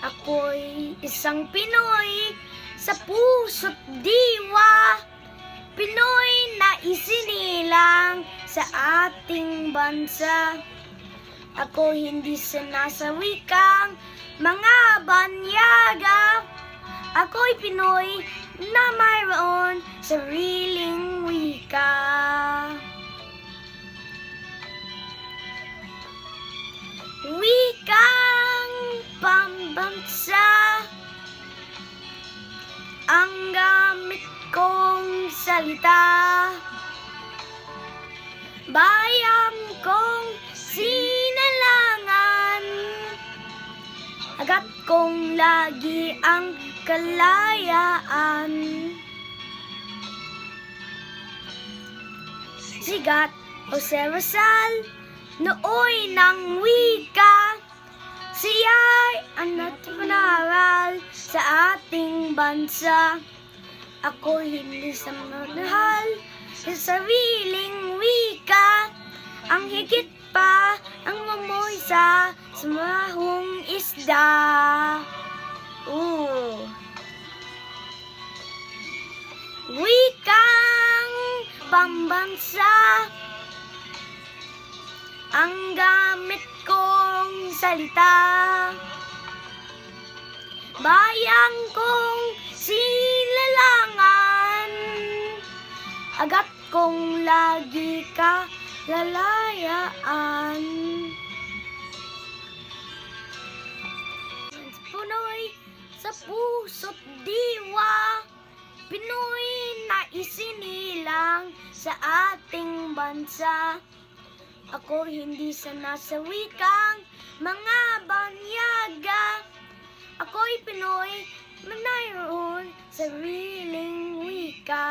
Ako'y isang Pinoy sa puso't diwa. Pinoy na isinilang sa ating bansa. Ako hindi sinasawi kang mga banyaga. Ako'y Pinoy na mayroon sariling pambansa ang gamit kong salita. Bayang kong sinalangan Agat kong lagi ang kalayaan Sigat Jose Rizal Nooy ng wika Siya'y anak panaral sa ating bansa Ako hindi sa manahal sa sariling wika. Ang higit pa ang mamoy sa sumahong isda. Ooh. Wikang pambansa. Ang gamit kong salita Bayang kong silalangan Agat kong lagi ka lalayaan. Punoy sa puso't diwa Pinoy na isinilang sa ating bansa. Ako hindi sa nasa mga ไปหน่อย มันได้โอนสวีลิงวิกา